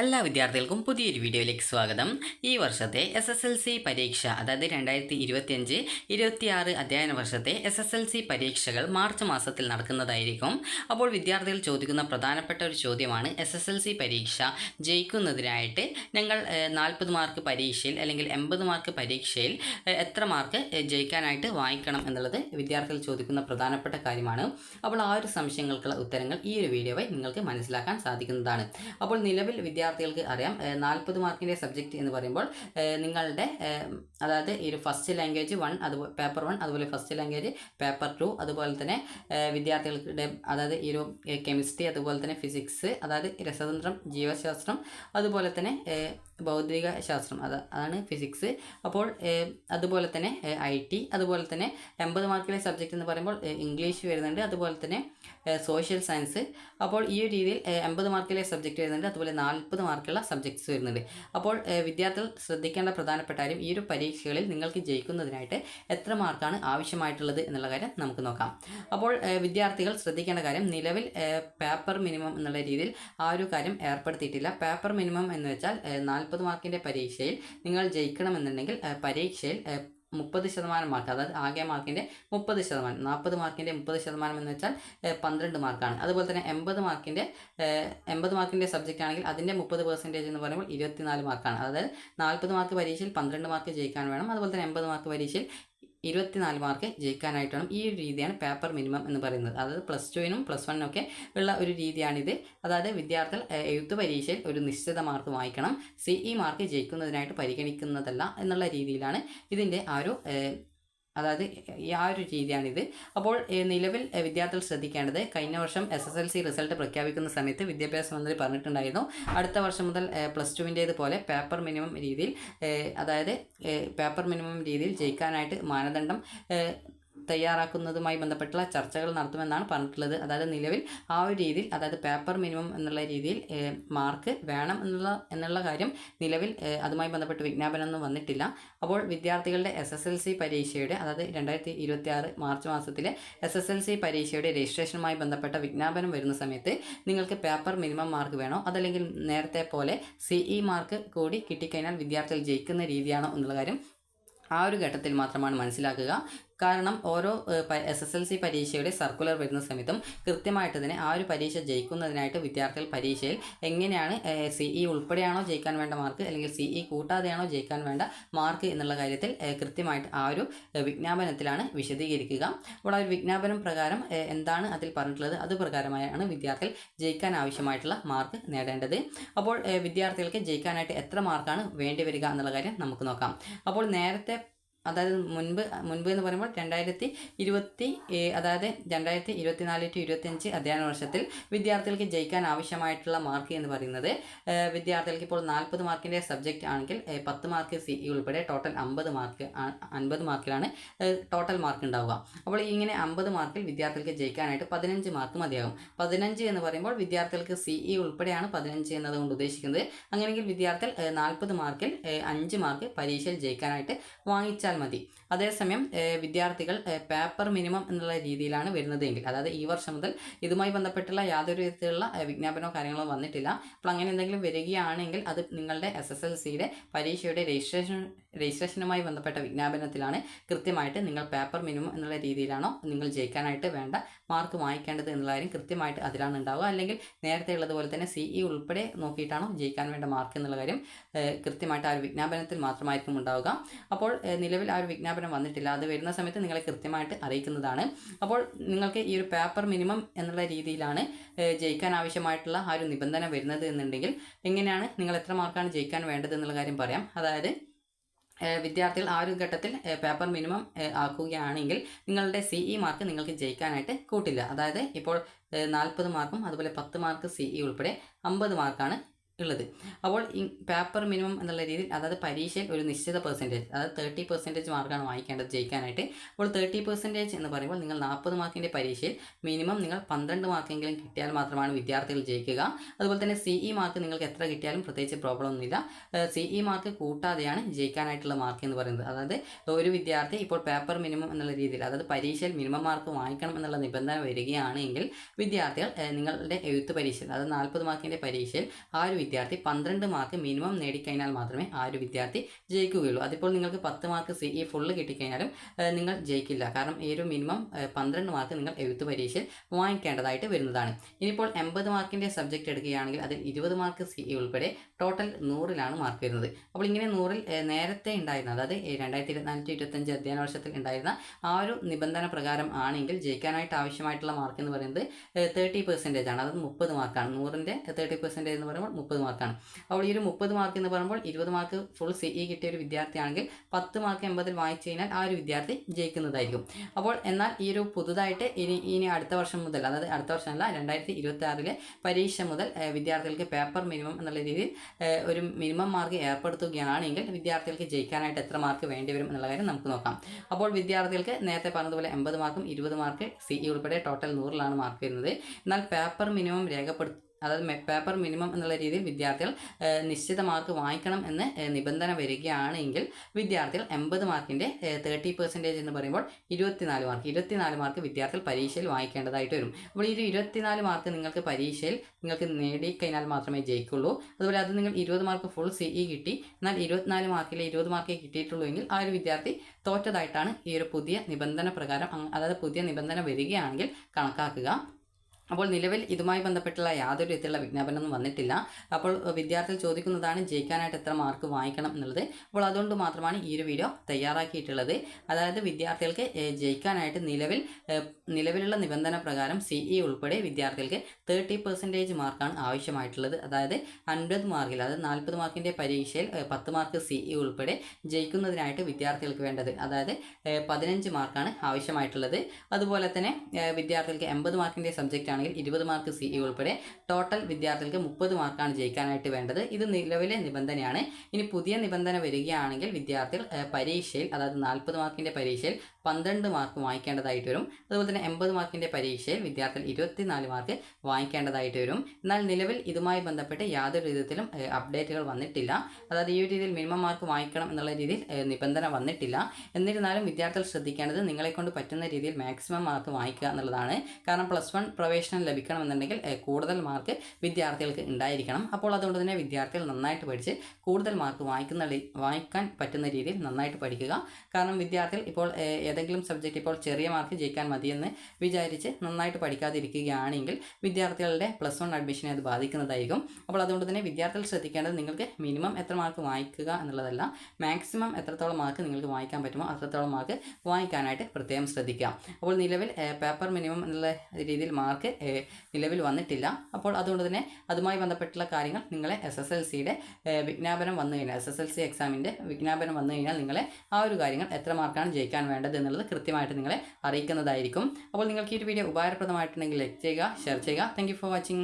എല്ലാ വിദ്യാർത്ഥികൾക്കും പുതിയൊരു വീഡിയോയിലേക്ക് സ്വാഗതം. ഈ വർഷത്തെ എസ് എസ് എൽ സി പരീക്ഷ അതായത് രണ്ടായിരത്തി ഇരുപത്തിയഞ്ച് ഇരുപത്തിയാറ് അധ്യയന വർഷത്തെ എസ് എസ് എൽ സി പരീക്ഷകൾ മാർച്ച് മാസത്തിൽ നടക്കുന്നതായിരിക്കും. അപ്പോൾ വിദ്യാർത്ഥികൾ ചോദിക്കുന്ന പ്രധാനപ്പെട്ട ഒരു ചോദ്യമാണ് എസ് എസ് എൽ സി പരീക്ഷ ജയിക്കുന്നതിനായിട്ട് ഞങ്ങൾ നാൽപ്പത് മാർക്ക് പരീക്ഷയിൽ അല്ലെങ്കിൽ എൺപത് മാർക്ക് പരീക്ഷയിൽ എത്ര മാർക്ക് ജയിക്കാനായിട്ട് വാങ്ങിക്കണം എന്നുള്ളത് വിദ്യാർത്ഥികൾ ചോദിക്കുന്ന പ്രധാനപ്പെട്ട കാര്യമാണ്. അപ്പോൾ ആ ഒരു സംശയങ്ങൾക്കുള്ള ഉത്തരങ്ങൾ ഈ ഒരു വീഡിയോ വഴി നിങ്ങൾക്ക് മനസ്സിലാക്കാൻ സാധിക്കുന്നതാണ്. അപ്പോൾ നിലവിൽ വിദ്യാർത്ഥികൾക്ക് അറിയാം. നാൽപ്പത് മാർക്കിന്റെ സബ്ജക്റ്റ് എന്ന് പറയുമ്പോൾ നിങ്ങളുടെ അതായത് ഈ ഒരു ഫസ്റ്റ് ലാംഗ്വേജ് വൺ അതുപോലെ പേപ്പർ വൺ അതുപോലെ ഫസ്റ്റ് ലാംഗ്വേജ് പേപ്പർ ടു അതുപോലെ തന്നെ വിദ്യാർത്ഥികളുടെ അതായത് ഈ ഒരു കെമിസ്ട്രി അതുപോലെ തന്നെ ഫിസിക്സ് അതായത് രസതന്ത്രം ജീവശാസ്ത്രം അതുപോലെ തന്നെ ഭൗതിക ശാസ്ത്രം അത് അതാണ് ഫിസിക്സ് അപ്പോൾ അതുപോലെ തന്നെ ഐ ടി അതുപോലെ തന്നെ എൺപത് മാർക്കിലെ സബ്ജക്റ്റ് എന്ന് പറയുമ്പോൾ ഇംഗ്ലീഷ് വരുന്നുണ്ട്. അതുപോലെ തന്നെ സോഷ്യൽ സയൻസ് അപ്പോൾ ഈ ഒരു രീതിയിൽ എൺപത് മാർക്കിലെ സബ്ജക്റ്റ് വരുന്നുണ്ട്. അതുപോലെ നാൽപ്പത് മാർക്കുള്ള സബ്ജക്ട്സ് വരുന്നുണ്ട്. അപ്പോൾ വിദ്യാർത്ഥികൾ ശ്രദ്ധിക്കേണ്ട പ്രധാനപ്പെട്ട കാര്യം ഈ ഒരു പരീക്ഷകളിൽ നിങ്ങൾക്ക് ജയിക്കുന്നതിനായിട്ട് എത്ര മാർക്കാണ് ആവശ്യമായിട്ടുള്ളത് എന്നുള്ള കാര്യം നമുക്ക് നോക്കാം. അപ്പോൾ വിദ്യാർത്ഥികൾ ശ്രദ്ധിക്കേണ്ട കാര്യം നിലവിൽ പേപ്പർ മിനിമം എന്നുള്ള രീതിയിൽ ആ ഒരു കാര്യം ഏർപ്പെടുത്തിയിട്ടില്ല. പേപ്പർ മിനിമം എന്ന് വെച്ചാൽ നാൽപ്പത് മാർക്കിന്റെ പരീക്ഷയിൽ നിങ്ങൾ ജയിക്കണമെന്നുണ്ടെങ്കിൽ പരീക്ഷയിൽ മുപ്പത് ശതമാനം മാർക്ക് അതായത് ആകെ മാർക്കിന്റെ മുപ്പത് ശതമാനം നാൽപ്പത് മാർക്കിന്റെ മുപ്പത് ശതമാനം എന്ന് വെച്ചാൽ പന്ത്രണ്ട് മാർക്കാണ് അതുപോലെ തന്നെ എൺപത് മാർക്കിന്റെ എൺപത് മാർക്കിന്റെ സബ്ജക്റ്റ് ആണെങ്കിൽ അതിന്റെ മുപ്പത് പെർസെന്റേജ് എന്ന് പറയുമ്പോൾ ഇരുപത്തിനാല് മാർക്കാണ് അതായത് നാൽപ്പത് മാർക്ക് പരീക്ഷയിൽ പന്ത്രണ്ട് മാർക്ക് ജയിക്കാൻ വേണം. അതുപോലെ തന്നെ എൺപത് മാർക്ക് പരീക്ഷയിൽ ഇരുപത്തിനാല് മാർക്ക് ജയിക്കാനായിട്ട് വേണം ഈ ഒരു രീതിയാണ് പേപ്പർ മിനിമം എന്ന് പറയുന്നത്. അതായത് പ്ലസ് ടുവിനും പ്ലസ് വണ്ണിനും ഒക്കെ ഉള്ള ഒരു രീതിയാണിത്. അതായത് വിദ്യാർത്ഥികൾ എഴുത്തു പരീക്ഷയിൽ ഒരു നിശ്ചിത മാർക്ക് വാങ്ങിക്കണം സി ഇ മാർക്ക് ജയിക്കുന്നതിനായിട്ട് പരിഗണിക്കുന്നതല്ല എന്നുള്ള രീതിയിലാണ് ഇതിന്റെ ആ ഒരു അതായത് ആ ഒരു രീതിയാണിത്. അപ്പോൾ നിലവിൽ വിദ്യാർത്ഥികൾ ശ്രദ്ധിക്കേണ്ടത് കഴിഞ്ഞ വർഷം S S L C result പ്രഖ്യാപിക്കുന്ന സമയത്ത് വിദ്യാഭ്യാസ മന്ത്രി പറഞ്ഞിട്ടുണ്ടായിരുന്നു. അടുത്ത വർഷം മുതൽ പ്ലസ് ടുവിന്റേത് പോലെ പേപ്പർ മിനിമം രീതിയിൽ അതായത് പേപ്പർ മിനിമം രീതിയിൽ ജയിക്കാനായിട്ട് മാനദണ്ഡം തയ്യാറാക്കുന്നതുമായി ബന്ധപ്പെട്ടുള്ള ചർച്ചകൾ നടത്തുമെന്നാണ് പറഞ്ഞിട്ടുള്ളത്. അതായത് നിലവിൽ ആ ഒരു രീതിയിൽ അതായത് പേപ്പർ മിനിമം എന്നുള്ള രീതിയിൽ മാർക്ക് വേണം എന്നുള്ള എന്നുള്ള കാര്യം നിലവിൽ അതുമായി ബന്ധപ്പെട്ട് വിജ്ഞാപനമൊന്നും വന്നിട്ടില്ല. അപ്പോൾ വിദ്യാർത്ഥികളുടെ എസ് എസ് എൽ സി പരീക്ഷയുടെ അതായത് രണ്ടായിരത്തി ഇരുപത്തി ആറ് മാർച്ച് മാസത്തിലെ എസ് എസ് എൽ സി പരീക്ഷയുടെ രജിസ്ട്രേഷനുമായി ബന്ധപ്പെട്ട വിജ്ഞാപനം വരുന്ന സമയത്ത് നിങ്ങൾക്ക് പേപ്പർ മിനിമം മാർക്ക് വേണോ? അതല്ലെങ്കിൽ നേരത്തെ പോലെ സിഇ മാർക്ക് കൂടി കിട്ടിക്കഴിഞ്ഞാൽ വിദ്യാർത്ഥികൾ ജയിക്കുന്ന രീതിയാണോ എന്നുള്ള കാര്യം ആ ഒരു ഘട്ടത്തിൽ മാത്രമാണ് മനസ്സിലാക്കുക. കാരണം ഓരോ എസ് എസ് എൽ സി പരീക്ഷയുടെ സർക്കുലർ വരുന്ന സമയത്തും കൃത്യമായിട്ട് തന്നെ ആ ഒരു പരീക്ഷ ജയിക്കുന്നതിനായിട്ട് വിദ്യാർത്ഥികൾ പരീക്ഷയിൽ എങ്ങനെയാണ് സി ഇ ഉൾപ്പെടെയാണോ ജയിക്കാൻ വേണ്ട മാർക്ക് അല്ലെങ്കിൽ സി ഇ കൂട്ടാതെയാണോ ജയിക്കാൻ വേണ്ട മാർക്ക് എന്നുള്ള കാര്യത്തിൽ കൃത്യമായിട്ട് ആ ഒരു വിജ്ഞാപനത്തിലാണ് വിശദീകരിക്കുക. അപ്പോൾ ആ ഒരു വിജ്ഞാപനം പ്രകാരം എന്താണ് അതിൽ പറഞ്ഞിട്ടുള്ളത്? അത് പ്രകാരമായാണ് വിദ്യാർത്ഥികൾ ജയിക്കാൻ ആവശ്യമായിട്ടുള്ള മാർക്ക് നേടേണ്ടത്. അപ്പോൾ വിദ്യാർത്ഥികൾക്ക് ജയിക്കാനായിട്ട് എത്ര മാർക്കാണ് വേണ്ടി വരിക എന്നുള്ള കാര്യം നമുക്ക് നോക്കാം. അപ്പോൾ നേരത്തെ അതായത് മുൻപ് മുൻപ് എന്ന് പറയുമ്പോൾ രണ്ടായിരത്തി ഇരുപത്തി അതായത് രണ്ടായിരത്തി ഇരുപത്തി നാല് ടു ഇരുപത്തിയഞ്ച് അധ്യയന വർഷത്തിൽ വിദ്യാർത്ഥികൾക്ക് ജയിക്കാൻ ആവശ്യമായിട്ടുള്ള മാർക്ക് എന്ന് പറയുന്നത്. വിദ്യാർത്ഥികൾക്ക് ഇപ്പോൾ നാൽപ്പത് മാർക്കിന്റെ സബ്ജക്റ്റ് ആണെങ്കിൽ പത്ത് മാർക്ക് സി ഉൾപ്പെടെ ടോട്ടൽ അമ്പത് മാർക്ക് അൻപത് മാർക്കിലാണ് ടോട്ടൽ മാർക്ക് ഉണ്ടാവുക. അപ്പോൾ ഇങ്ങനെ അമ്പത് മാർക്കിൽ വിദ്യാർത്ഥികൾക്ക് ജയിക്കാനായിട്ട് പതിനഞ്ച് മാർക്ക് മതിയാകും. പതിനഞ്ച് എന്ന് പറയുമ്പോൾ വിദ്യാർത്ഥികൾക്ക് സി ഇ ഉൾപ്പെടെയാണ് പതിനഞ്ച് എന്നതുകൊണ്ട് ഉദ്ദേശിക്കുന്നത്. അങ്ങനെയെങ്കിൽ വിദ്യാർത്ഥികൾ നാൽപ്പത് മാർക്കിൽ അഞ്ച് മാർക്ക് പരീക്ഷയിൽ ജയിക്കാനായിട്ട് വാങ്ങിച്ചാൽ മതി. അതേസമയം വിദ്യാർത്ഥികൾ പേപ്പർ മിനിമം എന്നുള്ള രീതിയിലാണ് വരുന്നത് വരുന്നതെങ്കിൽ അതായത് ഈ വർഷം മുതൽ ഇതുമായി ബന്ധപ്പെട്ടുള്ള യാതൊരു വിധത്തിലുള്ള വിജ്ഞാപനമോ കാര്യങ്ങളോ വന്നിട്ടില്ല. അപ്പോൾ അങ്ങനെ എന്തെങ്കിലും വരികയാണെങ്കിൽ അത് നിങ്ങളുടെ എസ് എസ് എൽ സിയുടെ പരീക്ഷയുടെ രജിസ്ട്രേഷൻ രജിസ്ട്രേഷനുമായി ബന്ധപ്പെട്ട വിജ്ഞാപനത്തിലാണ് കൃത്യമായിട്ട് നിങ്ങൾ പേപ്പർ മിനിമം എന്നുള്ള രീതിയിലാണോ നിങ്ങൾ ജയിക്കാനായിട്ട് വേണ്ട മാർക്ക് വാങ്ങിക്കേണ്ടത് എന്നുള്ള കാര്യം കൃത്യമായിട്ട് അതിലാണ് ഉണ്ടാവുക. അല്ലെങ്കിൽ നേരത്തെ ഉള്ളതുപോലെ തന്നെ സി ഇ ഉൾപ്പെടെ നോക്കിയിട്ടാണോ ജയിക്കാൻ വേണ്ട മാർക്ക് എന്നുള്ള കാര്യം കൃത്യമായിട്ട് ആ ഒരു വിജ്ഞാപനത്തിൽ മാത്രമായിരിക്കും ഉണ്ടാവുക. അപ്പോൾ ഏഹ്, നിലവിൽ ആ ഒരു വിജ്ഞാപനം വന്നിട്ടില്ല. അത് വരുന്ന സമയത്ത് നിങ്ങളെ കൃത്യമായിട്ട് അറിയിക്കുന്നതാണ്. അപ്പോൾ നിങ്ങൾക്ക് ഈ ഒരു പേപ്പർ മിനിമം എന്നുള്ള രീതിയിലാണ് ജയിക്കാൻ ആവശ്യമായിട്ടുള്ള ആ ഒരു നിബന്ധന വരുന്നത് എന്നുണ്ടെങ്കിൽ എങ്ങനെയാണ് നിങ്ങൾ എത്ര മാർക്കാണ് ജയിക്കാൻ വേണ്ടത് എന്നുള്ള കാര്യം പറയാം. അതായത് വിദ്യാർത്ഥികൾ ആ ഒരു ഘട്ടത്തിൽ പേപ്പർ മിനിമം ആക്കുകയാണെങ്കിൽ നിങ്ങളുടെ സിഇ മാർക്ക് നിങ്ങൾക്ക് ജയിക്കാനായിട്ട് കൂട്ടില്ല. അതായത് ഇപ്പോൾ നാൽപ്പത് മാർക്കും അതുപോലെ പത്ത് മാർക്ക് സിഇ ഇ ഉൾപ്പെടെ അമ്പത് മാർക്കാണ് ഉള്ളത്. അപ്പോൾ പേപ്പർ മിനിമം എന്നുള്ള രീതിയിൽ അതായത് പരീക്ഷയിൽ ഒരു നിശ്ചിത പെർസെന്റേജ് അതായത് തേർട്ടി പെർസെന്റേജ് മാർക്കാണ് വാങ്ങിക്കേണ്ടത് ജയിക്കാനായിട്ട്. അപ്പോൾ തേർട്ടി പെർസെന്റേജ് എന്ന് പറയുമ്പോൾ നിങ്ങൾ നാൽപ്പത് മാർക്കിന്റെ പരീക്ഷയിൽ മിനിമം നിങ്ങൾ പന്ത്രണ്ട് മാർക്കെങ്കിലും കിട്ടിയാൽ മാത്രമാണ് വിദ്യാർത്ഥികൾ ജയിക്കുക. അതുപോലെ തന്നെ സിഇ മാർക്ക് നിങ്ങൾക്ക് എത്ര കിട്ടിയാലും പ്രത്യേകിച്ച് പ്രോബ്ലം ഒന്നുമില്ല. സിഇ മാർക്ക് കൂട്ടാതെയാണ് ജയിക്കാനായിട്ടുള്ള മാർക്ക് എന്ന് പറയുന്നത്. അതായത് ഒരു വിദ്യാർത്ഥി ഇപ്പോൾ പേപ്പർ മിനിമം എന്നുള്ള രീതിയിൽ അതായത് പരീക്ഷയിൽ മിനിമം മാർക്ക് വാങ്ങിക്കണം എന്നുള്ള നിബന്ധന വരികയാണെങ്കിൽ വിദ്യാർത്ഥികൾ നിങ്ങളുടെ എഴുത്ത് പരീക്ഷയിൽ അതായത് നാൽപ്പത് മാർക്കിന്റെ പരീക്ഷയിൽ ആ ഒരു വിദ്യാർത്ഥി പന്ത്രണ്ട് മാർക്ക് മിനിമം നേടിക്കഴിഞ്ഞാൽ മാത്രമേ ആ ഒരു വിദ്യാർത്ഥി ജയിക്കുകയുള്ളൂ. അതിപ്പോൾ നിങ്ങൾക്ക് പത്ത് മാർക്ക് സി ഇ ഫുള്ള് കിട്ടിക്കഴിഞ്ഞാലും നിങ്ങൾ ജയിക്കില്ല. കാരണം ഈ ഒരു മിനിമം പന്ത്രണ്ട് മാർക്ക് നിങ്ങൾ എഴുത്ത് പരീക്ഷയിൽ വാങ്ങിക്കേണ്ടതായിട്ട് വരുന്നതാണ്. ഇനിയിപ്പോൾ എൺപത് മാർക്കിന്റെ സബ്ജക്റ്റ് എടുക്കുകയാണെങ്കിൽ അതിൽ ഇരുപത് മാർക്ക് സി ഇ ഉൾപ്പെടെ ടോട്ടൽ നൂറിലാണ് മാർക്ക് വരുന്നത്. അപ്പോൾ ഇങ്ങനെ നൂറിൽ നേരത്തെ ഉണ്ടായിരുന്ന അതായത് രണ്ടായിരത്തി ഇരുപത്തിനാല് ടു ഇരുപത്തഞ്ച് അധ്യയന വർഷത്തിൽ ഉണ്ടായിരുന്ന ആ ഒരു നിബന്ധന പ്രകാരം ആണെങ്കിൽ ജയിക്കാനായിട്ട് ആവശ്യമായിട്ടുള്ള മാർക്ക് എന്ന് പറയുന്നത് തേർട്ടി പെർസെന്റേജ് ആണ്. അത് മുപ്പത് മാർക്കാണ് നൂറിന്റെ തേർട്ടി പെർസെന്റേജ് എന്ന് പറയുമ്പോൾ മുപ്പത് മാർക്കാണ്. അപ്പോൾ ഈ ഒരു മുപ്പത് മാർക്ക് എന്ന് പറയുമ്പോൾ ഇരുപത് മാർക്ക് ഫുൾ സി ഇ കിട്ടിയ ഒരു വിദ്യാർത്ഥിയാണെങ്കിൽ പത്ത് മാർക്ക് എൺപതിൽ വായിച്ചു കഴിഞ്ഞാൽ ആ ഒരു വിദ്യാർത്ഥി ജയിക്കുന്നതായിരിക്കും. അപ്പോൾ എന്നാൽ ഈ ഒരു പുതുതായിട്ട് ഇനി ഇനി അടുത്ത വർഷം മുതൽ അതായത് അടുത്ത വർഷമല്ല രണ്ടായിരത്തി ഇരുപത്തി ആറിലെ പരീക്ഷ മുതൽ വിദ്യാർത്ഥികൾക്ക് പേപ്പർ മിനിമം എന്നുള്ള രീതിയിൽ ഒരു മിനിമം മാർക്ക് ഏർപ്പെടുത്തുകയാണെങ്കിൽ വിദ്യാർത്ഥികൾക്ക് ജയിക്കാനായിട്ട് എത്ര മാർക്ക് വേണ്ടിവരും എന്നുള്ള കാര്യം നമുക്ക് നോക്കാം. അപ്പോൾ വിദ്യാർത്ഥികൾക്ക് നേരത്തെ പറഞ്ഞതുപോലെ എൺപത് മാർക്കും ഇരുപത് മാർക്ക് സി ഇ ഉൾപ്പെടെ ടോട്ടൽ നൂറിലാണ് മാർക്ക് വരുന്നത്. എന്നാൽ പേപ്പർ മിനിമം രേഖപ്പെടുത്തി അതായത് പേപ്പർ മിനിമം എന്നുള്ള രീതിയിൽ വിദ്യാർത്ഥികൾ നിശ്ചിത മാർക്ക് വാങ്ങിക്കണം എന്ന് നിബന്ധന വരികയാണെങ്കിൽ വിദ്യാർത്ഥികൾ എൺപത് മാർക്കിന്റെ തേർട്ടി പെർസെന്റേജ് എന്ന് പറയുമ്പോൾ ഇരുപത്തിനാല് മാർക്ക് ഇരുപത്തിനാല് മാർക്ക് വിദ്യാർത്ഥികൾ പരീക്ഷയിൽ വാങ്ങിക്കേണ്ടതായിട്ട് വരും. അപ്പോൾ ഈ ഒരു ഇരുപത്തിനാല് മാർക്ക് നിങ്ങൾക്ക് പരീക്ഷയിൽ നിങ്ങൾക്ക് നേടിക്കഴിഞ്ഞാൽ മാത്രമേ ജയിക്കുള്ളൂ. അതുപോലെ അത് നിങ്ങൾ ഇരുപത് മാർക്ക് ഫുൾ സി ഇ കിട്ടി എന്നാൽ ഇരുപത്തിനാല് മാർക്കിലെ ഇരുപത് മാർക്കേ കിട്ടിയിട്ടുള്ളൂ എങ്കിൽ ആ ഒരു വിദ്യാർത്ഥി തോറ്റതായിട്ടാണ് ഈ ഒരു പുതിയ നിബന്ധന പ്രകാരം അതായത് പുതിയ നിബന്ധന വരികയാണെങ്കിൽ കണക്കാക്കുക. അപ്പോൾ നിലവിൽ ഇതുമായി ബന്ധപ്പെട്ടുള്ള യാതൊരു വിധത്തിലുള്ള വിജ്ഞാപനമൊന്നും വന്നിട്ടില്ല. അപ്പോൾ വിദ്യാർത്ഥികൾ ചോദിക്കുന്നതാണ് ജയിക്കാനായിട്ട് എത്ര മാർക്ക് വാങ്ങിക്കണം എന്നുള്ളത്. അപ്പോൾ അതുകൊണ്ട് മാത്രമാണ് ഈ ഒരു വീഡിയോ തയ്യാറാക്കിയിട്ടുള്ളത്. അതായത് വിദ്യാർത്ഥികൾക്ക് ജയിക്കാനായിട്ട് നിലവിൽ നിലവിലുള്ള നിബന്ധന പ്രകാരം സി ഇ ഉൾപ്പെടെ വിദ്യാർത്ഥികൾക്ക് തേർട്ടി പെർസെന്റേജ് മാർക്കാണ് ആവശ്യമായിട്ടുള്ളത്. അതായത് അൻപത് മാർക്കിൽ അതായത് നാൽപ്പത് മാർക്കിന്റെ പരീക്ഷയിൽ പത്ത് മാർക്ക് സി ഇ ഉൾപ്പെടെ ജയിക്കുന്നതിനായിട്ട് വിദ്യാർത്ഥികൾക്ക് വേണ്ടത്. അതായത് പതിനഞ്ച് മാർക്കാണ് ആവശ്യമായിട്ടുള്ളത്. അതുപോലെ തന്നെ വിദ്യാർത്ഥികൾക്ക് എൺപത് മാർക്കിന്റെ സബ്ജക്റ്റ് ആണെങ്കിൽ ഇരുപത് മാർക്ക് സി ഇ ഉൾപ്പെടെ ടോട്ടൽ വിദ്യാർത്ഥികൾക്ക് മുപ്പത് മാർക്കാണ് ജയിക്കാനായിട്ട് വേണ്ടത്. ഇത് നിലവിലെ നിബന്ധനയാണ്. ഇനി പുതിയ നിബന്ധന വരികയാണെങ്കിൽ വിദ്യാർത്ഥികൾ പരീക്ഷയിൽ അതായത് നാൽപ്പത് മാർക്കിന്റെ പരീക്ഷയിൽ പന്ത്രണ്ട് മാർക്ക് വാങ്ങിക്കേണ്ടതായിട്ട് വരും. അതുപോലെ തന്നെ എൺപത് മാർക്കിന്റെ പരീക്ഷയിൽ വിദ്യാർത്ഥികൾ ഇരുപത്തിനാല് മാർക്ക് വാങ്ങിക്കേണ്ടതായിട്ട് വരും. എന്നാൽ നിലവിൽ ഇതുമായി ബന്ധപ്പെട്ട് യാതൊരു വിധത്തിലും അപ്ഡേറ്റുകൾ വന്നിട്ടില്ല. അതായത് ഈ ഒരു രീതിയിൽ മിനിമം മാർക്ക് വാങ്ങിക്കണം എന്നുള്ള രീതിയിൽ നിബന്ധന വന്നിട്ടില്ല. എന്നിരുന്നാലും വിദ്യാർത്ഥികൾ ശ്രദ്ധിക്കേണ്ടത് നിങ്ങളെ കൊണ്ട് പറ്റുന്ന രീതിയിൽ മാക്സിമം മാർക്ക് വാങ്ങിക്കുക എന്നുള്ളതാണ്. കാരണം പ്ലസ് വൺ പ്രവേശനം ലഭിക്കണമെന്നുണ്ടെങ്കിൽ കൂടുതൽ മാർക്ക് വിദ്യാർത്ഥികൾക്ക് ഉണ്ടായിരിക്കണം. അപ്പോൾ അതുകൊണ്ട് തന്നെ വിദ്യാർത്ഥികൾ നന്നായിട്ട് പഠിച്ച് കൂടുതൽ മാർക്ക് വാങ്ങിക്കുന്ന വാങ്ങിക്കാൻ പറ്റുന്ന രീതിയിൽ നന്നായിട്ട് പഠിക്കുക. കാരണം വിദ്യാർത്ഥികൾ ഇപ്പോൾ ഏതെങ്കിലും സബ്ജക്റ്റ് ഇപ്പോൾ ചെറിയ മാർക്ക് ജയിക്കാൻ മതിയെന്ന് വിചാരിച്ച് നന്നായിട്ട് പഠിക്കാതിരിക്കുകയാണെങ്കിൽ വിദ്യാർത്ഥികളുടെ പ്ലസ് വൺ അഡ്മിഷനെ അത് ബാധിക്കുന്നതായിരിക്കും. അപ്പോൾ അതുകൊണ്ട് തന്നെ വിദ്യാർത്ഥികൾ ശ്രദ്ധിക്കേണ്ടത് നിങ്ങൾക്ക് മിനിമം എത്ര മാർക്ക് വായിക്കുക എന്നുള്ളതല്ല മാക്സിമം എത്രത്തോളം മാർക്ക് നിങ്ങൾക്ക് വായിക്കാൻ പറ്റുമോ അത്രത്തോളം മാർക്ക് വാങ്ങിക്കാനായിട്ട് പ്രത്യേകം ശ്രദ്ധിക്കുക. അപ്പോൾ നിലവിൽ പേപ്പർ മിനിമം എന്നുള്ള രീതിയിൽ മാർക്ക് നിലവിൽ വന്നിട്ടില്ല. അപ്പോൾ അതുകൊണ്ട് തന്നെ അതുമായി ബന്ധപ്പെട്ടുള്ള കാര്യങ്ങൾ നിങ്ങളെ എസ് എസ് എൽ സിയുടെ വിജ്ഞാപനം വന്നു കഴിഞ്ഞാൽ എസ് എസ് എൽ സി എക്സാമിന്റെ വിജ്ഞാപനം വന്നു കഴിഞ്ഞാൽ നിങ്ങളെ ആ ഒരു കാര്യങ്ങൾ എത്ര മാർക്കാണ് ജയിക്കാൻ വേണ്ടത് എന്നുള്ളത് കൃത്യമായിട്ട് നിങ്ങളെ അറിയിക്കുന്നതായിരിക്കും. അപ്പോൾ നിങ്ങൾക്ക് ഈ ഒരു വീഡിയോ ഉപകാരപ്രദമായിട്ടുണ്ടെങ്കിൽ ലൈക്ക് ചെയ്യുക ഷെയർ ചെയ്യുക. Thank for watching